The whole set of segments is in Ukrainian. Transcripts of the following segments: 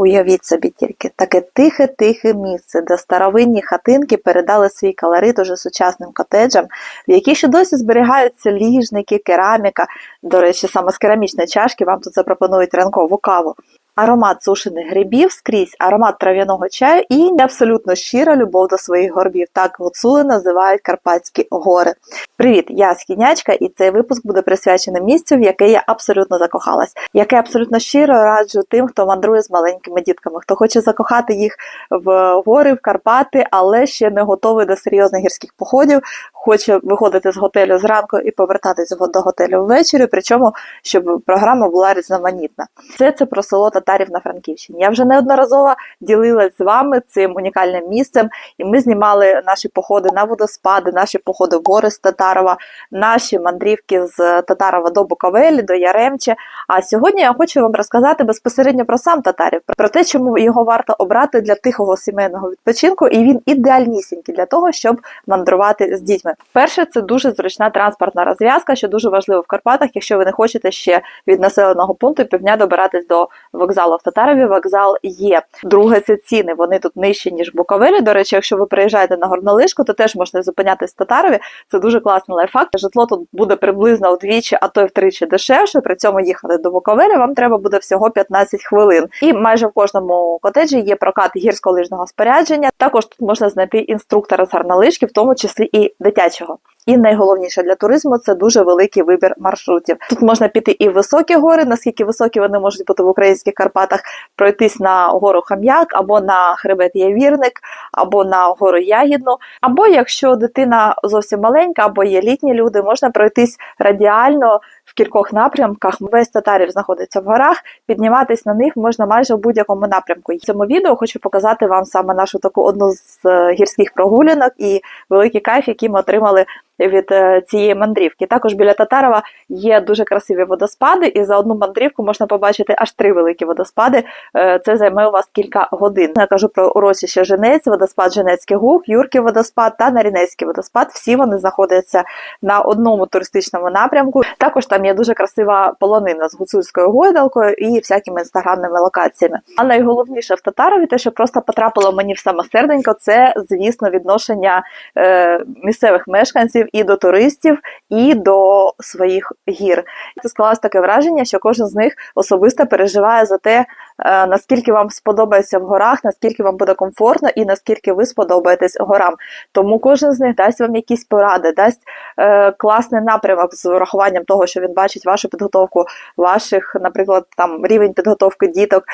Уявіть собі тільки таке тихе-тихе місце, де старовинні хатинки передали свій калорит уже сучасним котеджам, в які ще досі зберігаються ліжники, кераміка. До речі, саме з керамічної чашки вам тут запропонують ранкову каву. Аромат сушених грибів скрізь, аромат трав'яного чаю і абсолютно щира любов до своїх горбів. Так гуцули називають Карпатські гори. Привіт, я Скінячка, і цей випуск буде присвячений місцю, в яке я абсолютно закохалась, яке абсолютно щиро раджу тим, хто мандрує з маленькими дітками, хто хоче закохати їх в гори, в Карпати, але ще не готовий до серйозних гірських походів, хоче виходити з готелю зранку і повертатись до готелю ввечері. Причому щоб програма була різноманітна. Це це про село Татарів на Франківщині. Я вже неодноразово ділилась з вами цим унікальним місцем, і ми знімали наші походи на водоспади, наші походи в гори з Татарова, наші мандрівки з Татарова до Буковелі, до Яремче. А сьогодні я хочу вам розказати безпосередньо про сам Татарів, про те, чому його варто обрати для тихого сімейного відпочинку, і він ідеальнісінький для того, щоб мандрувати з дітьми. Перше, це дуже зручна транспортна розв'язка, що дуже важливо в Карпатах, якщо ви не хочете ще від населеного пункту півдня добиратись до вокзалу в Татарові. Вокзал є. Друге, це ціни. Вони тут нижчі ніж в Буковелі. До речі, якщо ви приїжджаєте на горнолижку, то теж можна зупинятись в Татарові. Це дуже класний лайфхак. Житло тут буде приблизно вдвічі, а то й втричі дешевше. При цьому їхати до Буковелі вам треба буде всього 15 хвилин. І майже в кожному котеджі є прокат гірськолижного спорядження. Також тут можна знайти інструктора з горнолижки, в тому числі і дитячого. І найголовніше для туризму це дуже великий вибір маршрутів. Тут можна піти і в високі гори, наскільки високі вони можуть бути в українських Карпатах, пройтись на гору Хам'як, або на хребет Явірник, або на гору Ягідну. Або якщо дитина зовсім маленька, або є літні люди, можна пройтись радіально в кількох напрямках. Весь татарів знаходиться в горах. Підніматись на них можна майже в будь-якому напрямку. В цьому відео хочу показати вам саме нашу таку одну з е, гірських прогулянок і великий кайф, який ми отримали від е, цієї мандрівки. Також біля Татарова є дуже красиві водоспади, і за одну мандрівку можна побачити аж три великі водоспади. Е, Це займе у вас кілька годин. Я кажу про урочище Женець, водоспад Женецький Гук, Юрків водоспад та Нарінецький водоспад. Всі вони знаходяться на одному туристичному напрямку. Також там є дуже красива полонина з гуцульською гойдалкою і всякими інстаграмними локаціями. А найголовніше в Татарові, те, що просто потрапило мені в саме серденько, це звісно відношення е, місцевих мешканців і до туристів, і до своїх гір. Це склалось таке враження, що кожен з них особисто переживає за те, наскільки вам сподобається в горах, наскільки вам буде комфортно і наскільки ви сподобаєтесь горам. Тому кожен з них дасть вам якісь поради, дасть е, класний напрямок з урахуванням того, що він бачить вашу підготовку, ваших, наприклад, там рівень підготовки діток.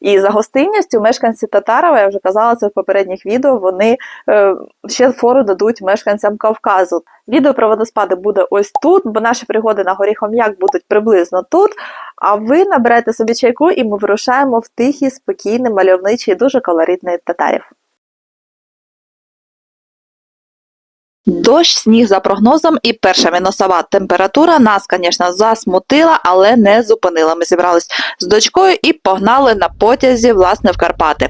І за гостинністю мешканці Татарова, я вже казала це в попередніх відео, вони е, ще фору дадуть мешканцям Кавказу. Відео про водоспади буде ось тут, бо наші пригоди на горі Хом'як будуть приблизно тут. А ви наберете собі чайку, і ми вирушаємо в тихі, спокійний, мальовничі, дуже колоритний татарів. Дощ, сніг за прогнозом і перша мінусова температура нас, звісно, засмутила, але не зупинила. Ми зібрались з дочкою і погнали на потязі, власне, в Карпати.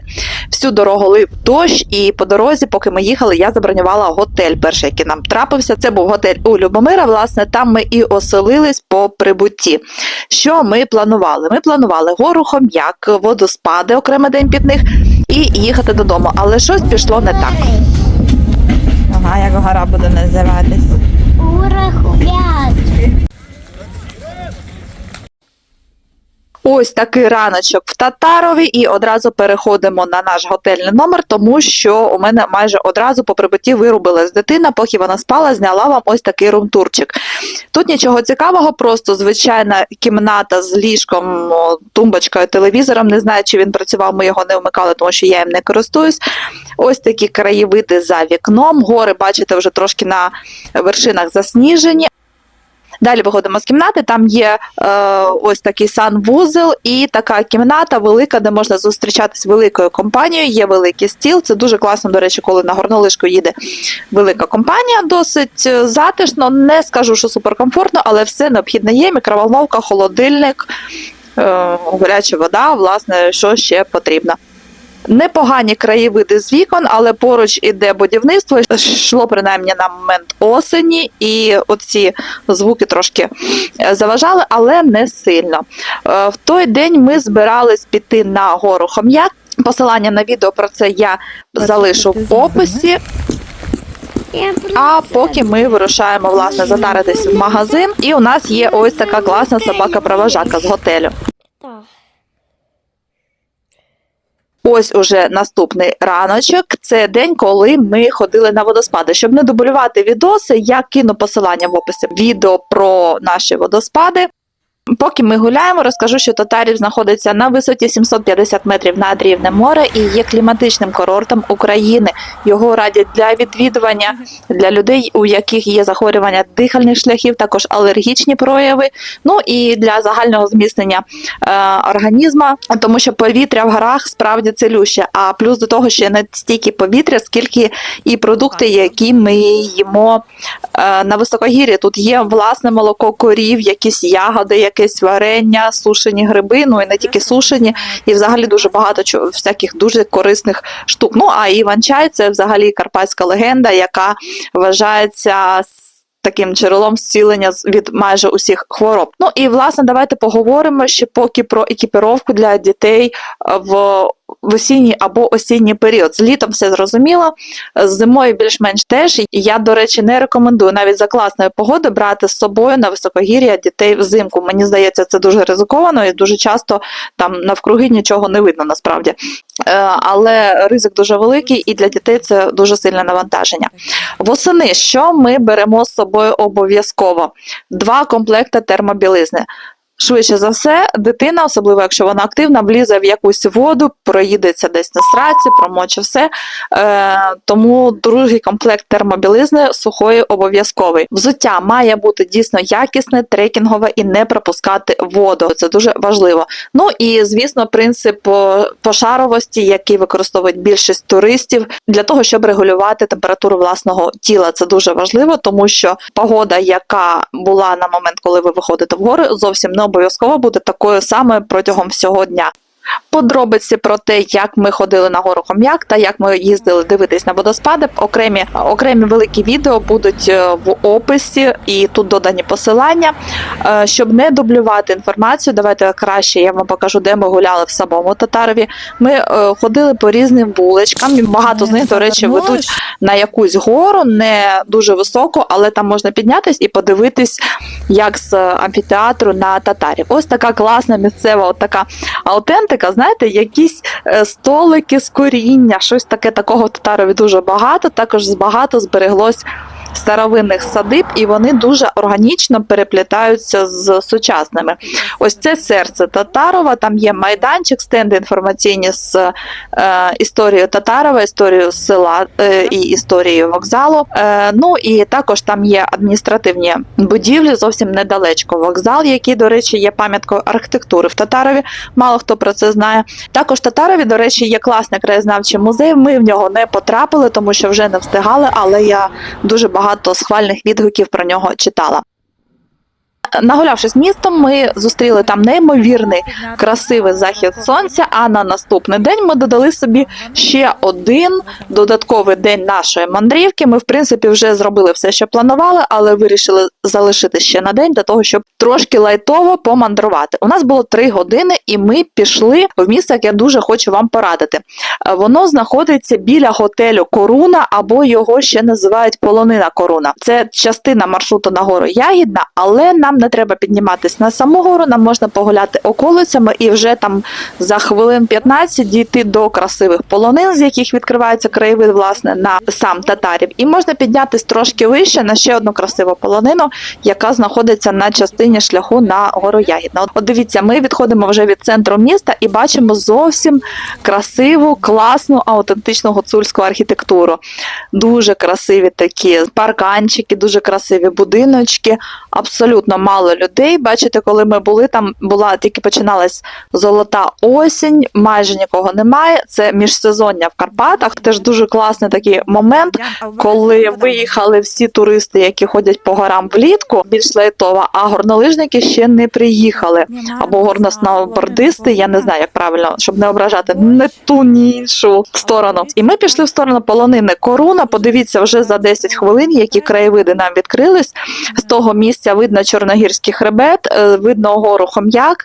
Всю дорогу лив дощ, і по дорозі, поки ми їхали, я забронювала готель. Перший, який нам трапився, це був готель у Любомира. Власне, там ми і оселились по прибутті. Що ми планували? Ми планували гору Хом'як, водоспади, окремий день під них, і їхати додому. Але щось пішло не так. Як гора буде називатись. Урахув'яз. Ось такий раночок в Татарові, і одразу переходимо на наш готельний номер, тому що у мене майже одразу по прибутті вирубилась дитина, поки вона спала, зняла вам ось такий румтурчик. Тут нічого цікавого, просто звичайна кімната з ліжком, тумбочкою, телевізором. Не знаю, чи він працював, ми його не вмикали, тому що я їм не користуюсь. Ось такі краєвиди за вікном. Гори, бачите, вже трошки на вершинах засніжені. Далі виходимо з кімнати. Там є е, ось такий санвузел і така кімната велика, де можна зустрічатись великою компанією. Є великий стіл. Це дуже класно, до речі, коли на горнолижку їде велика компанія. Досить е, затишно. Не скажу, що суперкомфортно, але все необхідне є. Мікроволновка, холодильник, е, гаряча вода, власне, що ще потрібно. Непогані краєвиди з вікон, але поруч іде будівництво. Йшло принаймні на момент осені, і оці звуки трошки е, заважали, але не сильно. Е, В той день ми збирались піти на гору Хом'як. Посилання на відео про це я залишу в описі. А поки ми вирушаємо власне затаритись в магазин, і у нас є ось така класна собака-провожака з готелю. Ось уже наступний раночок. Це день, коли ми ходили на водоспади. Щоб не дублювати відоси, я кину посилання в описі відео про наші водоспади. Поки ми гуляємо, розкажу, що Татарів знаходиться на висоті 750 метрів над рівнем моря і є кліматичним курортом України. Його радять для відвідування для людей, у яких є захворювання дихальних шляхів, також алергічні прояви. Ну і для загального зміцнення е, організма, тому що повітря в горах справді цілюще. А плюс до того ще не стільки повітря, скільки і продукти, які ми їмо е, на високогір'ї. Тут є власне молоко корів, якісь ягоди, якесь варення, сушені гриби, ну і не тільки сушені, і взагалі дуже багато чого, всяких дуже корисних штук. Ну а Іван-чай це взагалі карпатська легенда, яка вважається таким джерелом зцілення від майже усіх хвороб. Ну і власне давайте поговоримо ще поки про екіпіровку для дітей е, в. В осінній або осінній період. З літом все зрозуміло, з зимою більш-менш теж. Я, до речі, не рекомендую навіть за класної погоди брати з собою на високогір'я дітей взимку. Мені здається, це дуже ризиковано і дуже часто там навкруги нічого не видно насправді. Е, Але ризик дуже великий, і для дітей це дуже сильне навантаження. Восени, що ми беремо з собою обов'язково? Два комплекти термобілизни. Швидше за все, дитина, особливо якщо вона активна, влізе в якусь воду, проїдеться десь на сраці, промоче все. Е, тому другий комплект термобілизни сухої обов'язковий. Взуття має бути дійсно якісне, трекінгове і не пропускати воду. Це дуже важливо. Ну і звісно, принцип е, пошаровості, який використовують більшість туристів для того, щоб регулювати температуру власного тіла. Це дуже важливо, тому що погода, яка була на момент, коли ви виходите в гори, зовсім не обов'язково буде такою самою протягом всього дня. Подробиці про те, як ми ходили на гору Хом'як та як ми їздили дивитись на водоспади. Окремі окремі великі відео будуть е, в описі, і тут додані посилання. Е, Щоб не дублювати інформацію, давайте краще я вам покажу, де ми гуляли в самому Татарові. Ми е, ходили по різним вуличкам. Багато з них, до речі, ведуть на якусь гору, не дуже високо, але там можна піднятись і подивитись, як з амфітеатру на татарів. Ось така класна місцева, от така аутентика. Знаєте, якісь е, столики з коріння, щось таке такого татарові дуже багато. Також багато збереглось старовинних садиб, і вони дуже органічно переплітаються з сучасними. Ось це серце Татарова. Там є майданчик, стенди інформаційні з е, історією Татарова, історією села е, і історією вокзалу. Е, ну і також там є адміністративні будівлі, зовсім недалечко вокзал, який, до речі, є пам'яткою архітектури в Татарові. Мало хто про це знає. Також Татарові, до речі, є класний краєзнавчий музей. Ми в нього не потрапили, тому що вже не встигали, але я дуже багато схвальних відгуків про нього читала. Нагулявшись містом, ми зустріли там неймовірний красивий захід сонця. А на наступний день ми додали собі ще один додатковий день нашої мандрівки. Ми, в принципі, вже зробили все, що планували, але вирішили залишити ще на день для того, щоб трошки лайтово помандрувати. У нас було три години, і ми пішли в місце, яке я дуже хочу вам порадити. Е, Воно знаходиться біля готелю Коруна, або його ще називають Полонина Коруна. Це частина маршруту на гору Ягідна, але нам не треба підніматись на саму гору, нам можна погуляти околицями і вже там за хвилин 15 дійти до красивих полонин, з яких відкривається краєвид власне на сам татарів. І можна піднятись трошки вище на ще одну красиву полонину, яка знаходиться на частині шляху на гору Ягідна. От дивіться, ми відходимо вже від центру міста і бачимо зовсім красиву, класну, аутентичну гуцульську архітектуру. Дуже красиві такі парканчики, дуже красиві будиночки, абсолютно мало людей. Бачите, коли ми були там, була тільки починалась золота осінь, майже нікого немає. Це міжсезоння в Карпатах. Теж дуже класний такий момент. Коли виїхали всі туристи, які ходять по горам влітку, більш лайтова, а горнолижники ще не приїхали. Або горносновбордисти, я не знаю, як правильно, щоб не ображати не ту, ні іншу сторону. І ми пішли в сторону полонини Коруна. Подивіться, вже за 10 хвилин, які краєвиди нам відкрились. З того місця видно Чорногірський хребет, е, видно гору Хом'як.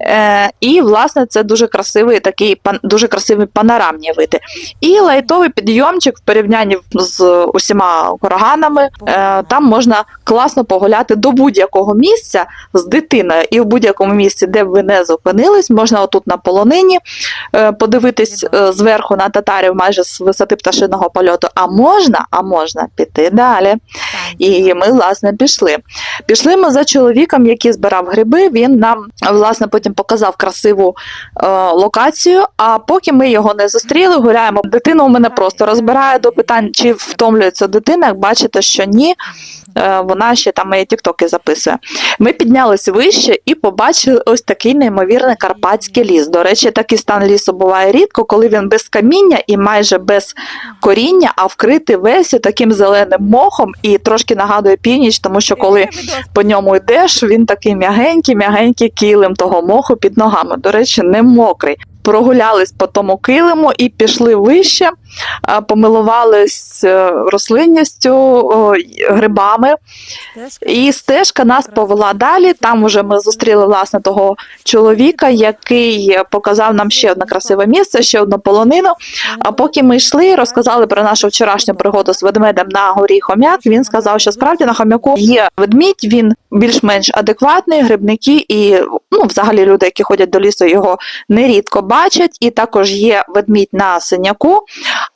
Е, І, власне, це дуже красивий такий дуже красиві панорамні види. І лайтовий підйомчик в порівнянні з усіма кураганами. Е, Там можна класно погуляти до будь-якого місця з дитиною. І в будь-якому місці, де б ви не зупинились, можна отут на полонині е, подивитись е, зверху на татарів майже з висоти пташиного польоту. А можна, а можна піти далі. І ми, власне, пішли. Пішли ми за чоловіком, який збирав гриби. Він нам власне потім показав красиву е, локацію. А поки ми його не зустріли, гуляємо. Дитина у мене просто розбирає до питань, чи втомлюється дитина. Як бачите, що ні. Е, Вона ще там мої тіктоки записує. Ми піднялись вище і побачили ось такий неймовірний карпатський ліс. До речі, такий стан лісу буває рідко, коли він без каміння і майже без коріння, а вкритий весь таким зеленим мохом і трошки нагадує північ, тому що коли по ньому йдеш, він такий м'ягенький, м'ягенький килим того моху під ногами. До речі, не мокрий. Прогулялись по тому килиму і пішли вище, а, помилувались е, рослинністю, грибами. І стежка нас повела далі. Там уже ми зустріли власне того чоловіка, який показав нам ще одне красиве місце, ще одну полонину. А поки ми йшли, розказали про нашу вчорашню пригоду з ведмедем на горі Хом'як. Він сказав, що справді на хом'яку є ведмідь. Він більш-менш адекватний, грибники і ну, взагалі люди, які ходять до лісу, його нерідко бачать. І також є ведмідь на синяку.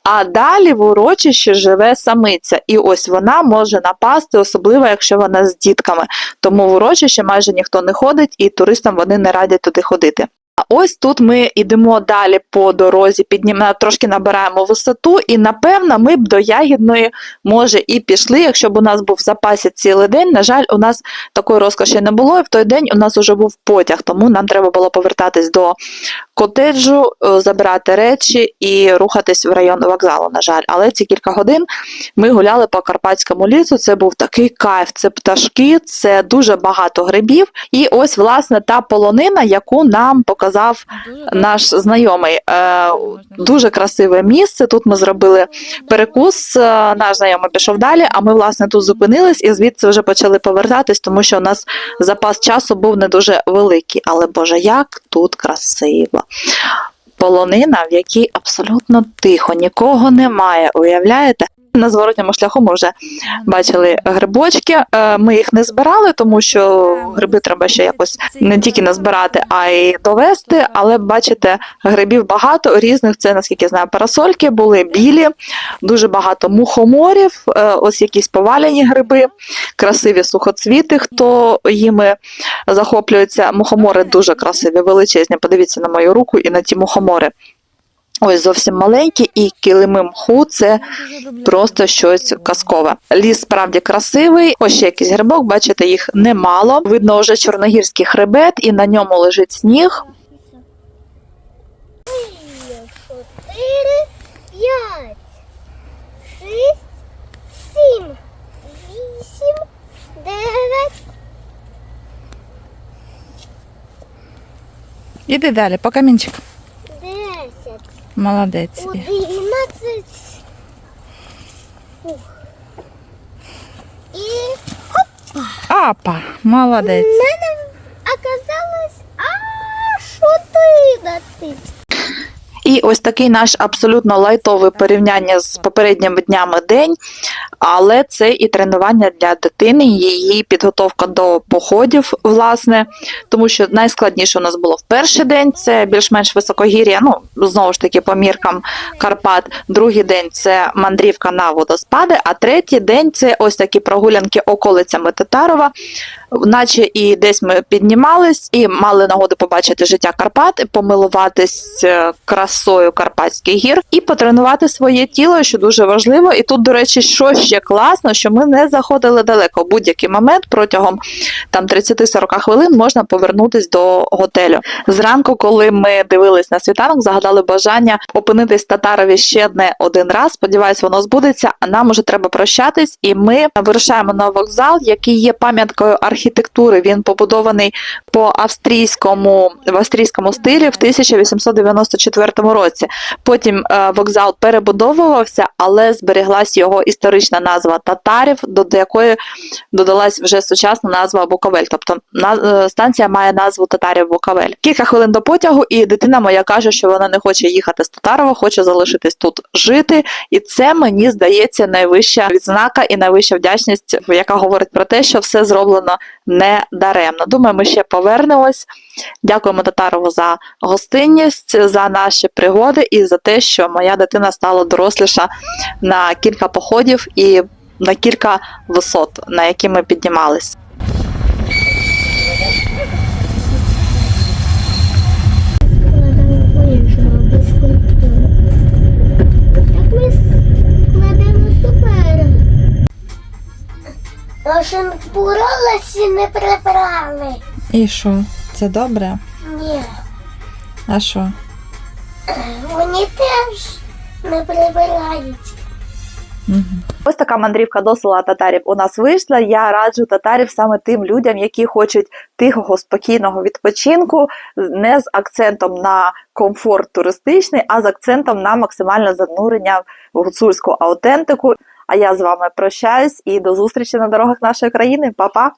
А далі в урочищі живе самиця, і ось вона може напасти, особливо якщо вона з дітками. Тому в урочище майже ніхто не ходить, і туристам вони не радять туди ходити. А ось тут ми йдемо далі по дорозі, піднімаємо, трошки набираємо висоту, і напевно ми б до ягідної може і пішли, якщо б у нас був в запасі цілий день. На жаль, у нас такої розкоші не було, і в той день у нас вже був потяг, тому нам треба було повертатись до котеджу, е, забирати речі і рухатись в район вокзалу. На жаль, але ці кілька годин ми гуляли по карпатському лісу. Це був такий кайф. Це пташки, це дуже багато грибів. І ось власне та полонина, яку нам показав наш знайомий. Е, Дуже красиве місце. Тут ми зробили перекус. е, Наш знайомий пішов далі. А ми власне тут зупинились і звідси вже почали повертатись, тому що у нас запас часу був не дуже великий. Але Боже, як тут красиво! Полонина, в якій абсолютно тихо, нікого немає. Уявляєте? На зворотньому шляху ми вже бачили грибочки. Е, Ми їх не збирали, тому що гриби треба ще якось не тільки назбирати, а й довести. Але бачите, грибів багато різних. Це наскільки я знаю, парасольки були білі, дуже багато мухоморів, е, ось якісь поваляні гриби, красиві сухоцвіти. Хто їми захоплюється, мухомори дуже красиві, величезні. Подивіться на мою руку і на ті мухомори. Ось зовсім маленькі, і килими мху це просто щось казкове. Ліс справді красивий. Ось ще якийсь грибок, бачите, їх немало. Видно вже чорногірський хребет, і на ньому лежить сніг. Чотири, п'ять, шість, сім, вісім, дев'ять, Іди далі, по камінчик. десять, Молодець. одинадцять. Ух. І Апа, молодець. У мене оказалось аж одинадцять. І ось такий наш абсолютно лайтовий порівняння з попередніми днями день, але це і тренування для дитини, її підготовка до походів, власне, тому що найскладніше у нас було в перший день це більш-менш високогір'я, ну знову ж таки по міркам Карпат. Другий день це мандрівка на водоспади, а третій день це ось такі прогулянки околицями Татарова. Наче і десь ми піднімались і мали нагоду побачити життя Карпат, помилуватись е, красою Карпатських гір і потренувати своє тіло, що дуже важливо. І тут, до речі, що ще класно, що ми не заходили далеко. Будь-який момент протягом там 30-40 хвилин можна повернутись до готелю. Зранку, коли ми дивились на світанок, загадали бажання опинитись Татарові ще не один раз. Сподіваюсь, воно збудеться. А нам уже треба прощатись, і ми вирушаємо на вокзал, який є пам'яткою архітектури. Він побудований по австрійському в австрійському стилі в 1894 році. Потім е, вокзал перебудовувався, але зберіглась його історична назва татарів, до до якої додалась вже сучасна назва Буковель. Тобто на, е, станція має назву Татарів Буковель. Кілька хвилин до потягу, і дитина моя каже, що вона не хоче їхати з Татарова, хоче залишитись тут жити. І це мені здається найвища відзнака і найвища вдячність, яка говорить про те, що все зроблено не даремно. Думаю, ми ще повернемось. Дякуємо Татарову за гостинність, за наші пригоди і за те, що моя дитина стала доросліша на кілька походів і на кілька висот, на які ми піднімались. Нашим поролесі не прибрали. І що? Це добре? Ні, А що? вони теж не прибирають. Ось така мандрівка до села татарів у нас вийшла. Я раджу татарів саме тим людям, які хочуть тихого, спокійного відпочинку, не з акцентом на комфорт туристичний, а з акцентом на максимальне занурення в гуцульську аутентику. А я з вами прощаюсь і до зустрічі на дорогах нашої країни. Па-па!